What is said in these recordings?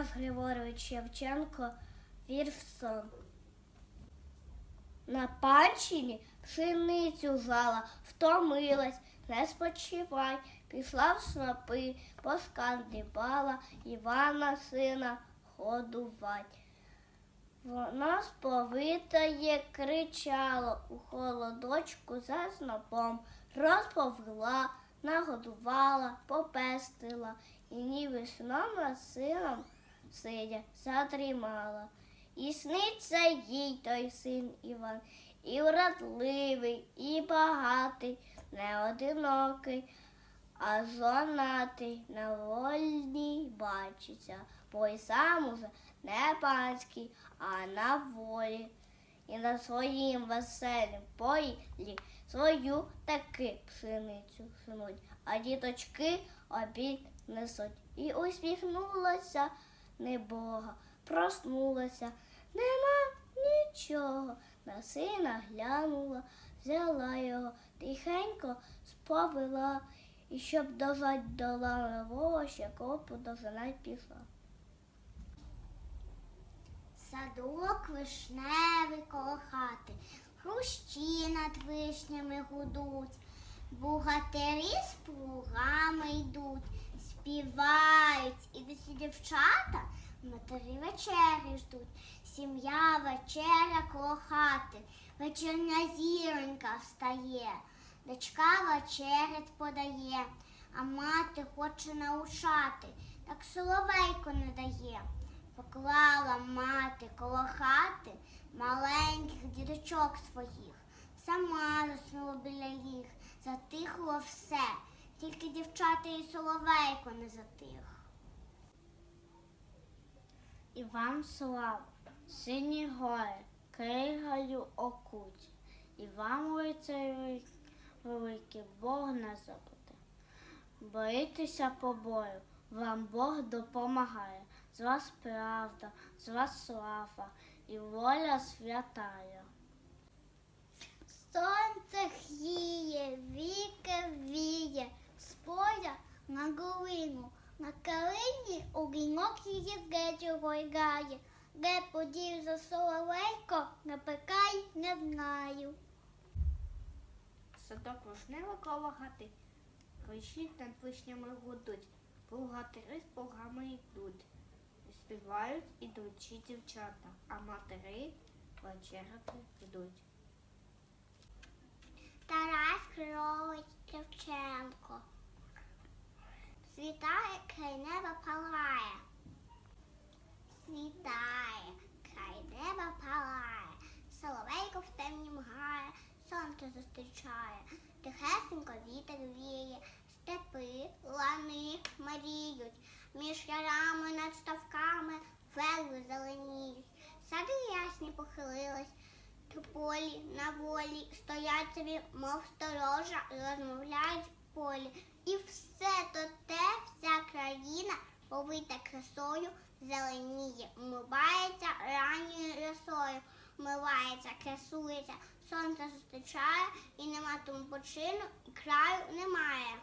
Тарас Григорович Шевченко сон. На панщині пшеницю жала, втомилась, не спочивай, пішла в снопи, поскандибала Івана сина годувать. Вона сповитає кричало у холодочку за снопом, розповела, нагодувала, попестила, і ніби сном над сином сидя задрімала. І сниться їй той син Іван, і вродливий, і багатий, не одинокий, а жонатий на вольній бачиться, бо й сам уже не панський, а на волі. І на своїм веселім полі свою таки пшеницю жнуть, а діточки обід несуть. І усміхнулася небога, проснулася, нема нічого. На сина глянула, взяла його, тихенько сповела, і щоб дожать до ланового, ще копу дожинать пішла. Садок вишневий коло хати, хрущі над вишнями гудуть, бухгалтері з плугами йдуть, співають, і всі дівчата матері вечері ждуть. Сім'я вечеря коло хати, вечірня зіронька встає, дочка вечерять подає, а мати хоче научати, так соловейко не дає. Поклала мати коло хати маленьких діточок своїх, сама заснула біля їх, затихло все, тільки дівчата і соловейко не затих. Іван Слав, сині гори, кригою окуть. І вам, лицарі великий, Бог не забуде. Борітеся побою, вам Бог допомагає. З вас правда, з вас слава і воля святая. Сонце хіє, віки віє, з поля на голину, на калині у вінок її гетю гойгає. Де подів за соловейко, не пекай, не знаю. Садок коло хати, кричить над вишнями гудуть, плугатири з плугами йдуть. Співають ідучі дівчата, а матері вечеряти йдуть. Тарас Григорович Шевченко. Світає, край неба палає. Світає, край неба палає. Соловейко в темні мгає, сонце зустрічає. Тихесенько вітер віє, степи, лани маріють. Між ярами над ставками верви зеленіють. Сади ясні похилились, Тополі на волі стоять собі, мов сторожа, розмовляють в полі. І все то те, вся країна, повита красою, зеленіє, умивається ранньою росою, вмивається, красується, сонце зустрічає, і нема тому почину, краю немає.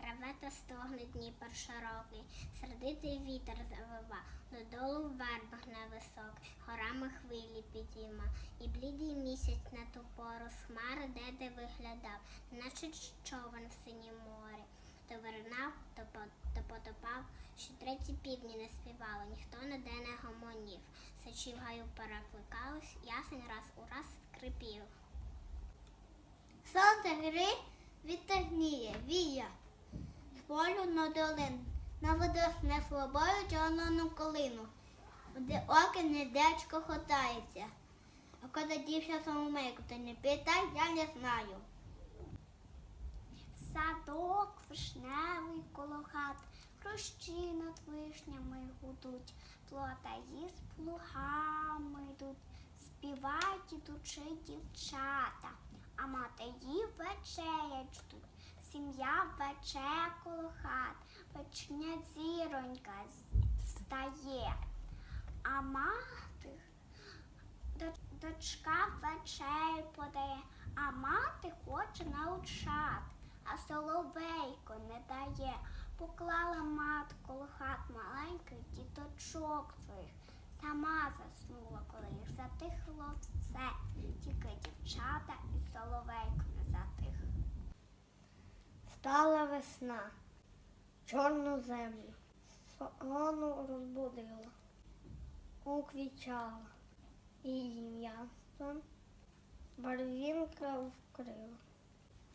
Реве та стогне Дніпер широкий, сердитий вітер завива, додолу в вербах невисок, горами хвилі підійма, і блідий місяць на ту пору з хмари де-де виглядав, наче човен в синім. То виринав, то, то потопав, що треті півні не співали, ніхто ніде не гомонів. Сачі в гаю перекликались, ясень раз у раз скрипів. Сонце гри відтягніє, віє з полю на долин, на водос не слабою чорнону колину, де оки недечко хотається. А коли дівся самомейку, то не питай, я не знаю. Садок вишневий коло хат, хрущі над вишнями гудуть, плотаї з плугами йдуть, співають ідучи дівчата, а матері вечерять ждуть. Сім'я вече коло хат, вечня зіронька встає, а мати дочка вечерю подає, а мати хоче научати, а соловейко не дає. Поклала мат коло хат маленьких діточок своїх. Сама заснула, коли їх затихло все. Тільки дівчата і соловейко не затих. Стала весна, чорну землю, солону розбудила, уквічала, її м'ясом барвінка вкрила.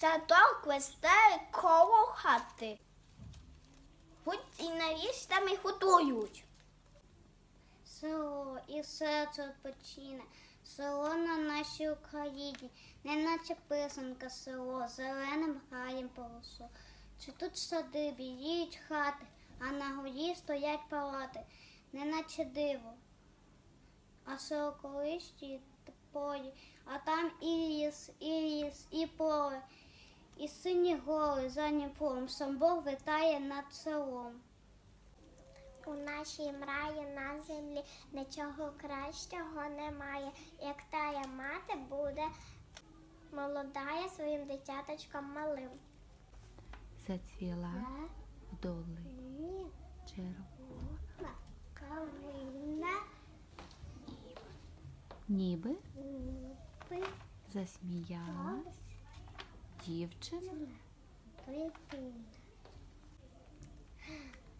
Цяток вестає коло хати. І навістами готують. Село і серце відпочине, село на нашій Україні, неначе писанка село, зеленим гаєм полосо. Чи тут сади біліють хати, а на горі стоять палати, неначе диво. А село колишні полі, а там і ліс, і ліс, і поле, і сині гори за Дніпром, сам Бог витає над селом. У нашій мраї на землі нічого кращого немає. Як тая мати буде молодая своїм дитяточком малим. Зацвіла вдоли червона, Калина. Ніби? Ніби. Засміяла дівчина.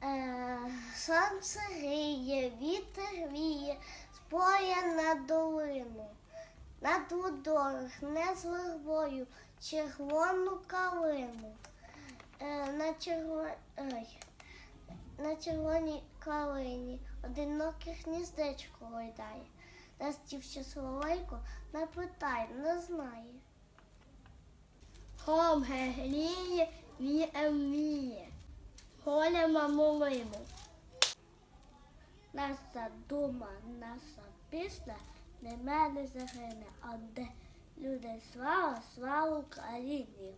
Е, сонце гріє, вітер віє, споє на долину. Над водою гне з вербою червону калину. Е, на, черво... На червоній калині одиноке гніздечко гойдає. Нас дівча соловейко не питає, не знає. Хом гегліє, віє вміє. Голя мамулину. Наша дума, наша пісня не мене загине, а де люди слава, слава Україні.